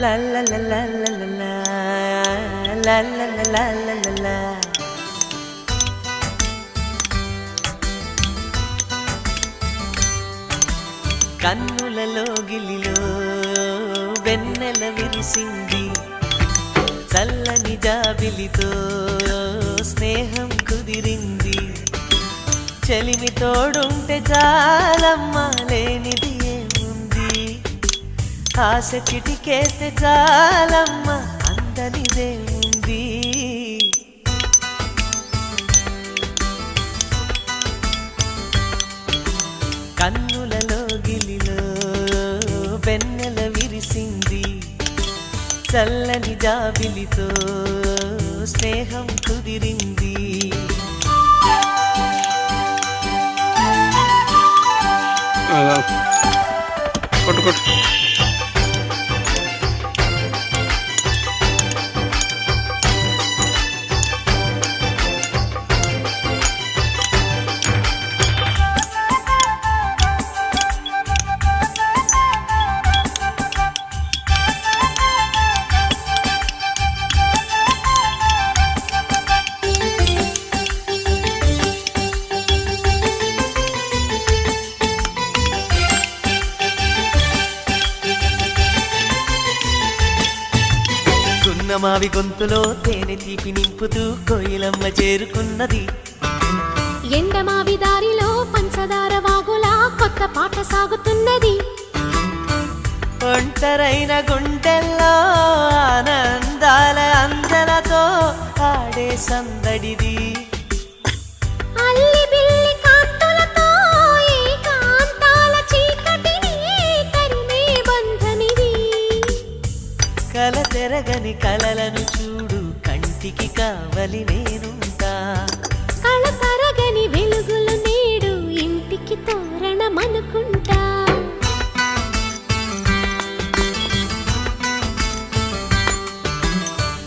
La la la la la la la. La la la la la la la. కన్నులలో గిలిలో వెన్నెల విరిసింది. చల్లని జాబిలితో స్నేహం కుదిరింది. చలిమి తోడుంటే చాలమ్మా లేనిది. ఆశ చిటికేస్తే చాలమ్మా అందనిదేముంది కన్నులలో గిలిలో వెన్నెల విరిసింది చల్లని జాబిలితో స్నేహం కుదిరింది అలా. కొట్టు గున్నమావి గొంతులో తేనె తీపి నింపుతూ కోయిలమ్మ చేరుకున్నది. ఎండమావి దారిలో పంచదార వాగులా కొత్త పాట సాగుతున్నది. ఒంటరైన గుండెల్లో ఆనందాల అందలతో ఆడే సందడిది. కల తెరగని కలలను చూడు. కంటికి కావలి నేనుంటా. కళ తరగని వెలుగులు నేడు. ఇంటికి తోరణమనుకుంటా.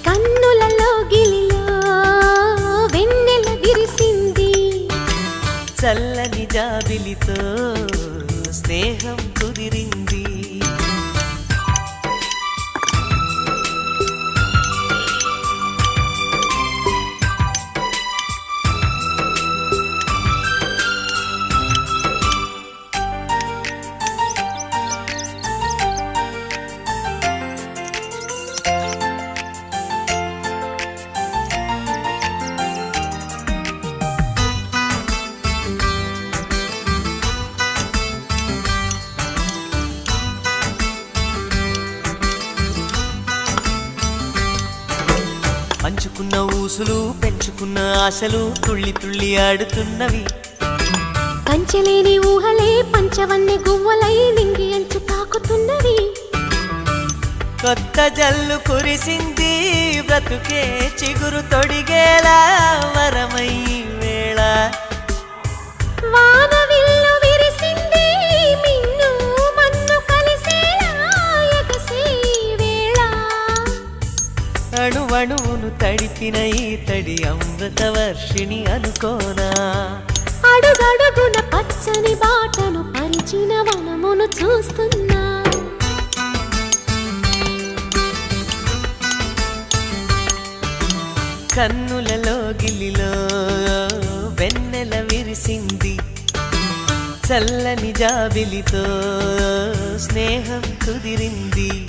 కన్నులలో గిలిలో వెన్నెల విరిసింది. చల్లని జాబిలితో స్నేహం పంచుకున్న ఊసులు పెంచుకున్న ఆశలు తుళ్ళి తుళ్ళి ఆడుతున్నవి. పంచలేని ఊహలే పంచవన్నె గువ్వలై నింగి అంచు తాకుతున్నవి. కొత్త జల్లు కురిసింది బ్రతుకే చిగురు తొడిగేలా వరమై వేళ. వానవిల్లు విరిసింది మిన్ను మన్ను కలిసేలా ఎగసే వేళ. అణువణువును తడిపిన ఈ తడి అమృత వర్షిణి అనుకోనా? అడుగడుగున పచ్చని బాటను పరిచిన వనమును చూస్తున్నా. కన్నులలో గిలిలో వెన్నెల విరిసింది. చల్లని జాబిలితో స్నేహం కుదిరింది.